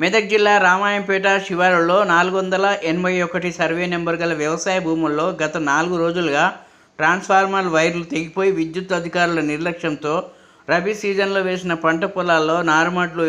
మెదక్ జిల్లా రామాయంపేట శివారులో నాలుగు వందల ఎనభై ఒకటి సర్వే నెంబర్ గల వ్యవసాయ భూముల్లో గత నాలుగు రోజులుగా ట్రాన్స్ఫార్మర్ వైర్లు తెగిపోయి విద్యుత్ అధికారుల నిర్లక్ష్యంతో రబీ సీజన్లో వేసిన పంట పొలాల్లో నారుమడ్లు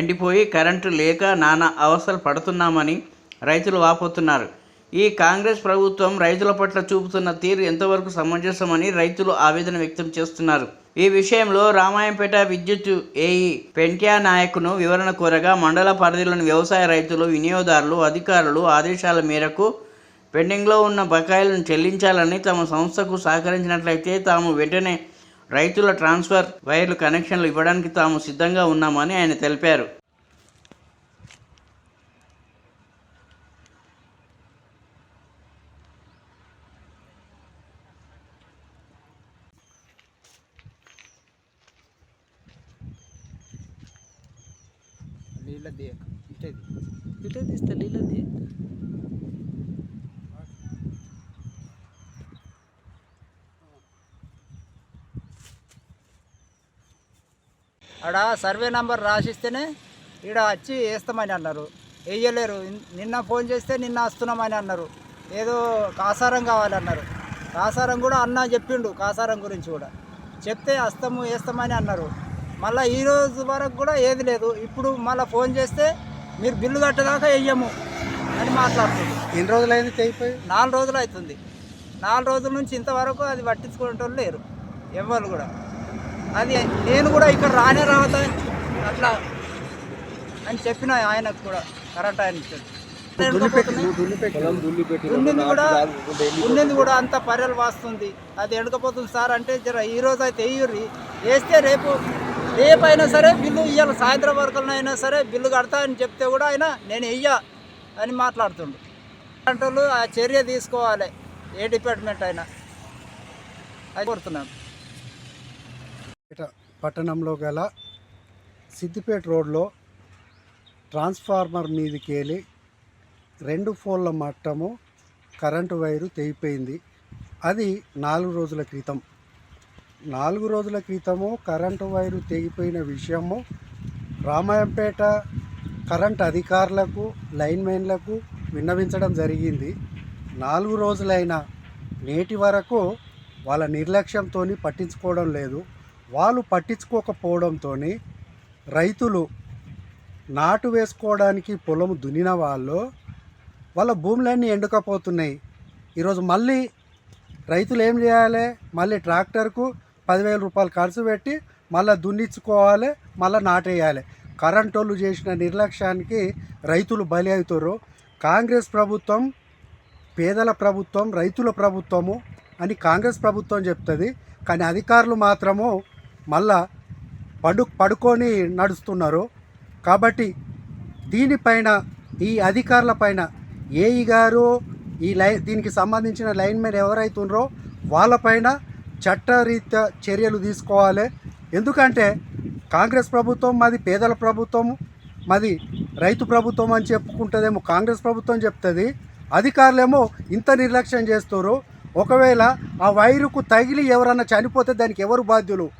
ఎండిపోయి కరెంటు లేక నానా అవస్థలు పడుతున్నామని రైతులు వాపోతున్నారు. ఈ కాంగ్రెస్ ప్రభుత్వం రైతుల పట్ల చూపుతున్న తీరు ఎంతవరకు సమంజసమని రైతులు ఆవేదన వ్యక్తం చేస్తున్నారు. ఈ విషయంలో రామాయంపేట విద్యుత్ ఏఈ పెంట్యా నాయక్ను వివరణ కోరగా మండల పరిధిలోని వ్యవసాయ రైతులు వినియోగదారులు అధికారులు ఆదేశాల మేరకు పెండింగ్లో ఉన్న బకాయిలను చెల్లించాలని తమ సంస్థకు సహకరించినట్లయితే తాము వెంటనే రైతుల ట్రాన్స్ఫర్ వైర్లు కనెక్షన్లు ఇవ్వడానికి తాము సిద్ధంగా ఉన్నామని ఆయన తెలిపారు. నీళ్ళ దియక ఇటేది ఇటే తీస్తే నీళ్ళది ఆడ సర్వే నంబర్ రాసిస్తేనే ఈడ వచ్చి వేస్తామని అన్నారు. వేయలేరు. నిన్న ఫోన్ చేస్తే నిన్న వస్తున్నామని అన్నారు. ఏదో కాసారం కావాలన్నారు. కాసారం కూడా అన్న చెప్పిండు కాసారం గురించి కూడా. చెప్తే వస్తాము వేస్తామని అన్నారు. మళ్ళీ ఈ రోజు వరకు కూడా ఏది లేదు. ఇప్పుడు మళ్ళీ ఫోన్ చేస్తే మీరు బిల్లు కట్టదాకా వెయ్యము అని మాట్లాడుతుంది. ఎన్ని రోజులైంది తెగిపోయి? నాలుగు రోజులు అవుతుంది. నాలుగు రోజుల నుంచి ఇంతవరకు అది పట్టించుకునేటోళ్ళు లేరు. ఎవ్వరు కూడా. అది నేను కూడా ఇక్కడ రానే రావతా అట్లా అని చెప్పిన ఆయనకు కూడా కరెక్ట్ ఆయన దున్నింది కూడా దున్నింది కూడా అంత పర్యలు వాస్తుంది. అది ఎడకపోతుంది సార్ అంటే జర ఈ రోజు అయితే వేయుర్రి వేస్తే రేపు రేపు అయినా సరే బిల్లు ఇవ్వాలి సాయంత్రం వరకు అయినా సరే బిల్లు కడతా అని చెప్తే కూడా ఆయన నేను వెయ్య అని మాట్లాడుతుండు. అంటే ఆ చర్య తీసుకోవాలి. ఏ డిపార్ట్మెంట్ అయినా. అది కోరుతున్నాను. ఇట పట్టణంలో గల సిద్దిపేట రోడ్లో ట్రాన్స్ఫార్మర్ మీదకి వెళ్ళి రెండు ఫోన్ల మట్టము కరెంటు వైరు తెగిపోయింది. అది నాలుగు రోజుల క్రితం. నాలుగు రోజుల క్రితము కరెంటు వైరు తెగిపోయిన విషయము రామాయంపేట కరెంట్ అధికారులకు లైన్మెన్లకు విన్నవించడం జరిగింది. నాలుగు రోజులైన నేటి వరకు వాళ్ళ నిర్లక్ష్యంతో పట్టించుకోవడం లేదు. వాళ్ళు పట్టించుకోకపోవడంతో రైతులు నాటు వేసుకోవడానికి పొలం దున్నిన వాళ్ళు వాళ్ళ భూములన్నీ ఎండుకపోతున్నాయి. ఈరోజు మళ్ళీ రైతులు ఏం చేయాలి? మళ్ళీ ట్రాక్టర్కు పదివేల రూపాయలు ఖర్చు పెట్టి మళ్ళీ దున్నించుకోవాలి మళ్ళీ నాటేయాలి. కరెంట్ వాళ్ళు చేసిన నిర్లక్ష్యానికి రైతులు బలి అవుతారు. కాంగ్రెస్ ప్రభుత్వం పేదల ప్రభుత్వం రైతుల ప్రభుత్వము అని కాంగ్రెస్ ప్రభుత్వం చెప్తుంది. కానీ అధికారులు మాత్రము మళ్ళా పడు పడుకొని నడుస్తున్నారు. కాబట్టి దీనిపైన ఈ అధికారుల పైన ఏఈ గారు ఈ లై దీనికి సంబంధించిన లైన్ మీద ఎవరైతున్నారో వాళ్ళపైన చట్టరీత్యా చర్యలు తీసుకోవాలి. ఎందుకంటే కాంగ్రెస్ ప్రభుత్వం మాది పేదల ప్రభుత్వం మాది రైతు ప్రభుత్వం అని చెప్పుకుంటుందేమో కాంగ్రెస్ ప్రభుత్వం చెప్తుంది. అధికారులేమో ఇంత నిర్లక్ష్యం చేస్తారు ఒకవేళ ఆ వైరుకు తగిలి ఎవరన్నా చనిపోతే దానికి ఎవరు బాధ్యులు?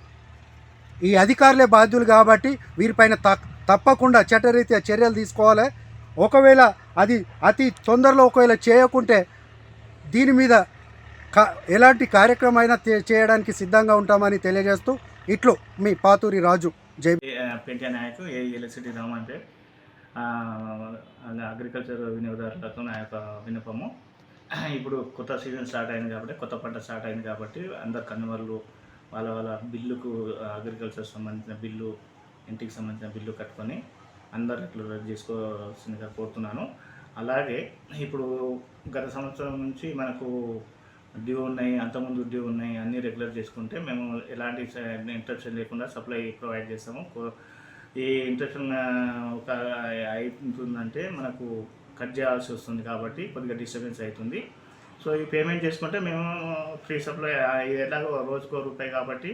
ఈ అధికారులే బాధ్యులు కాబట్టి వీరిపైన త- తప్పకుండా చట్టరీత్యా చర్యలు తీసుకోవాలి. ఒకవేళ అది అతి తొందరలో ఒకవేళ చేయకుంటే దీని మీద ఎలాంటి కార్యక్రమం అయినా చేయడానికి సిద్ధంగా ఉంటామని తెలియజేస్తూ ఇట్లు మీ పాతూరి రాజు జై పెంట్యా నాయకు ఏ ఎలక్ట్రిసిటీ రామంటే అగ్రికల్చర్ వినియోగదారులతో నా యొక్క విన్నపము. ఇప్పుడు కొత్త సీజన్ స్టార్ట్ అయింది కాబట్టి కొత్త పంట స్టార్ట్ అయింది కాబట్టి అందరు కన్వర్లు వాళ్ళ వాళ్ళ బిల్లుకు అగ్రికల్చర్ సంబంధించిన బిల్లు ఇంటికి సంబంధించిన బిల్లు కట్టుకొని అందరు ఇట్లా రద్దు చేసుకోవాల్సిందిగా కోరుతున్నాను. అలాగే ఇప్పుడు గత సంవత్సరం నుంచి మనకు డ్యూ ఉన్నాయి అంతకుముందు డ్యూ ఉన్నాయి అన్నీ రెగ్యులర్ చేసుకుంటే మేము ఎలాంటి ఇంటరప్షన్ లేకుండా సప్లై ప్రొవైడ్ చేస్తాము. ఈ ఇంటరప్షన్ ఒక అవుతుందంటే మనకు కట్ చేయాల్సి వస్తుంది కాబట్టి కొద్దిగా డిస్టర్బెన్స్ అవుతుంది. సో ఈ పేమెంట్ చేసుకుంటే మేము ఫ్రీ సప్లై ఎలాగో రోజుకో రూపాయి కాబట్టి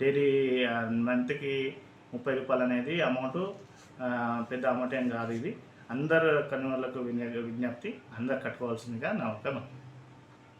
డైలీ మంత్కి ముప్పై రూపాయలు అనేది అమౌంట్ పెద్ద అమౌంట్ ఏం కాదు ఇది. అందరు కన్వర్లకు విజ్ఞప్తి అందరు కట్టుకోవాల్సిందిగా నా ఒక